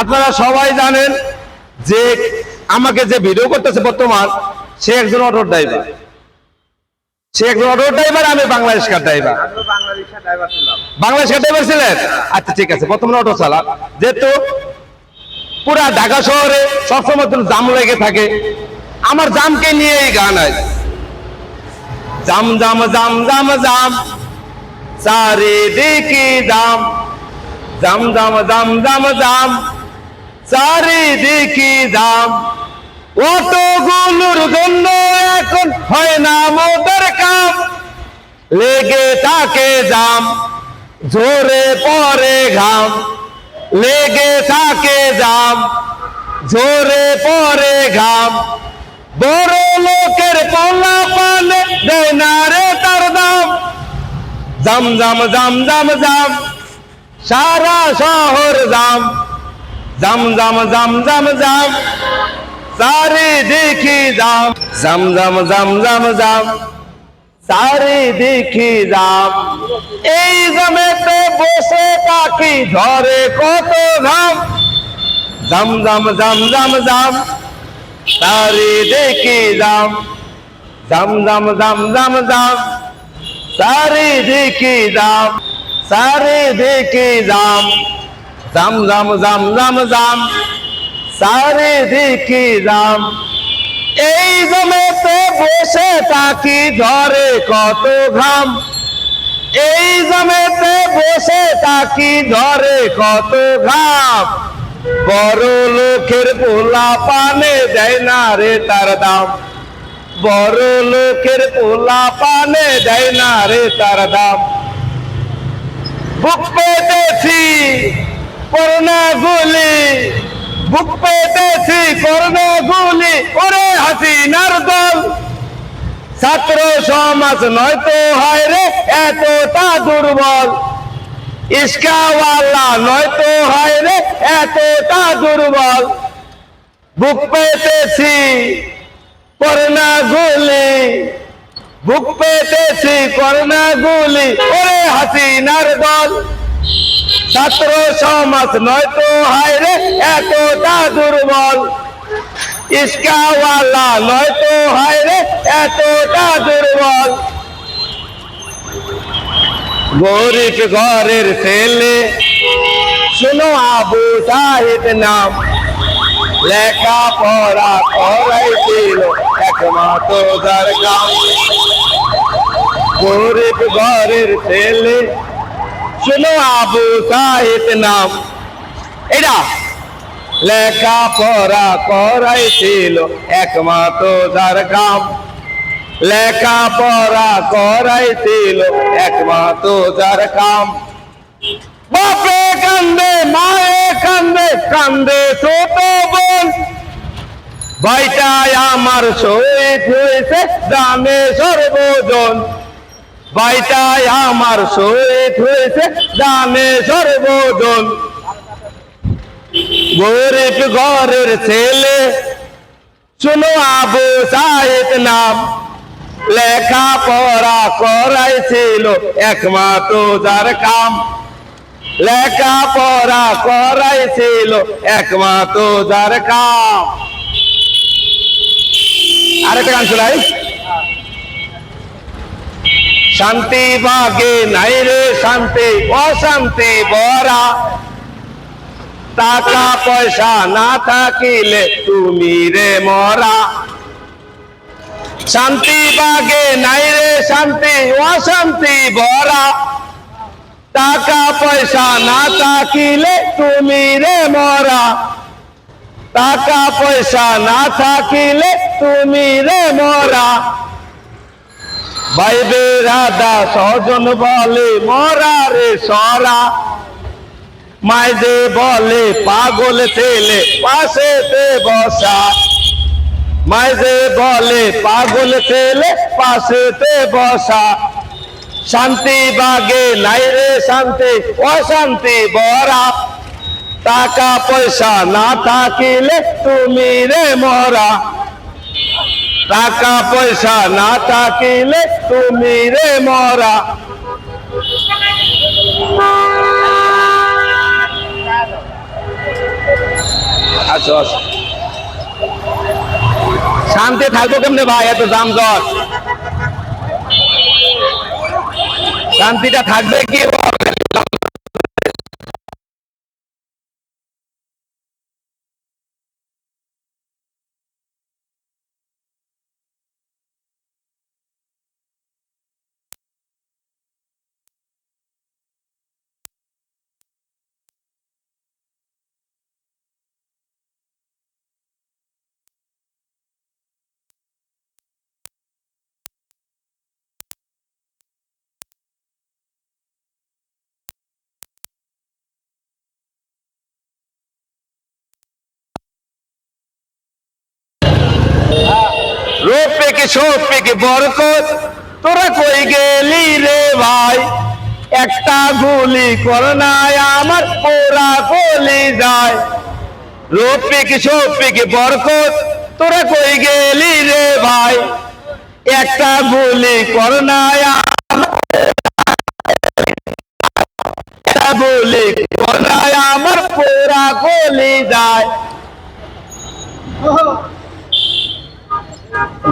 আপনারা সবাই জানেন যে আমাকে যে ভিডিও করতেছে বর্তমান, সে একজন অটো ড্রাইভার। সে একজন অটো ড্রাইভার, আমি Bangladesh car driver? Bangladesh car driver ছিলেন? আচ্ছা ঠিক আছে বর্তমানে অটো চালা যেহেতু পুরা ঢাকা শহরে সবসময় জাম লেগে থাকে। আমার জামকে নিয়ে এই গান আছে জাম জাম জাম জাম জাম। চারিদিকে জাম। জাম জাম জাম জাম জাম চারিদিকে জাম অটোগুলোর জন্য এখন হয় না মোদের কাম। লেগে থাকে জাম জোরে পরে ঘাম। লেগে থাকে জাম জোরে পরে ঘাম। বড় লোকের পোলা পালে দেয় না রে তার দাম। জাম জাম জাম জাম জাম সারা শহর জাম জাম জাম জাম জাম জাম চারিদিকে জাম জাম জাম জাম জাম জাম চারিদিকে জাম এই জমেতে বসে পাখি ধরে কত ঘাম জাম জাম জাম জাম জাম চারিদিকে জাম জাম জাম জাম জাম জাম চারিদিকে জাম চারিদিকে জাম জাম জাম জাম জাম জাম, চারিদিকে জাম। এই জমেতে বসে তাকি ধরে কত ঘাম। এই জমেতে বসে তাকি ধরে কত ঘাম। বড় লোকের পোলা পানে দেয় না রে তার দাম। বড় লোকের পোলা পানে দেয় না রে তার দাম। বুক পেতেছি করোনা গুলি। বুক পেতেছি করোনা গুলি। ওরে হাসিনার দল। ছাত্র সমাজ নয়তো হয় রে, এতটা দুর্বল। ইস্কাওয়ালা নয়তো হয় রে, এতটা দুর্বল। বুক পেতেছি করোনা গুলি। বুক পেতেছি করোনা গুলি ওরে হাসিনার দল। ছাত্র সমাজ নয়তো হায় রে, এতটা দুর্বল। ইস্কাওয়ালা নয়তো হায় রে, এতটা দুর্বল। গরিব ঘরের ছেলে, শুনো আবু সাহিদ নাম। লেখা পড়া করাইছিল একমাত্র যার কাম। গরিব ঘরের ছেলে। শুনো আবু সাহিদ নাম। এটা লেখা পড়া করাইছিল একমাত্র যার কাম। লেখা পড়া করাইছিল একমাত্র যার কাম। বাপে কান্দে, মায়ে কান্দে কান্দে ছোট বোন। ভাইটাই আমার শহীদ হয়েছে দামে সর্বজন। ভাইটাই আমার শহীদ হয়েছে দামে সর্বজন। গরিব ঘরের ছেলে, শুনো আবু সাহেব নাম। লেখা পড়া করাইছিল একমাত্র যার কাম। লেখা পড়া করাইছিল একমাত্র যার কাম। আরেকটা গান শোনাই। শান্তি বাগে নাই রে শান্তি, অশান্তি বরা। টাকা পয়সা না থাকিলে তুমি রে মরা। শান্তি বাগে নাই রে শান্তি, অশান্তি বরা। টাকা পয়সা না থাকিলে তুমি রে মরা। টাকা পয়সা না থাকিলে তুমি রে মরা। বাইবে রাধা সজন বলে, মরা রে সরা। মাইদে বলে, পাগল ছেলে পাশেতে বসা। মাইদে বলে, পাগল ছেলে পাশেতে বসা। শান্তি বাগে নাই রে শান্তি, অশান্তি বরা টাকা পয়সা না থাকিলে তুমি রে মরা। টাকা পয়সা না থাকিলে তুমি রে মরা। আচ্ছা, আচ্ছা। শান্তি থাকব কেমনে ভাই? এত দাম দর। শান্তিটা থাকবে কি পেকে সোপ পেকে বরকত। তোরা কই গেলি রে ভাই? একটা গুলি করোনায় আমার পোড়া গলি যায়। রোপ পেকে সোপ পেকে বরকত, তোরা কই গেলি রে ভাই? একটা গুলি করোনায় গুলি করোনায় আমার পোড়া গলি যায়।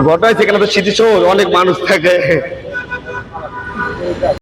ঘটনা সেখানে তো স্মৃতিসৌধ অনেক মানুষ থাকে।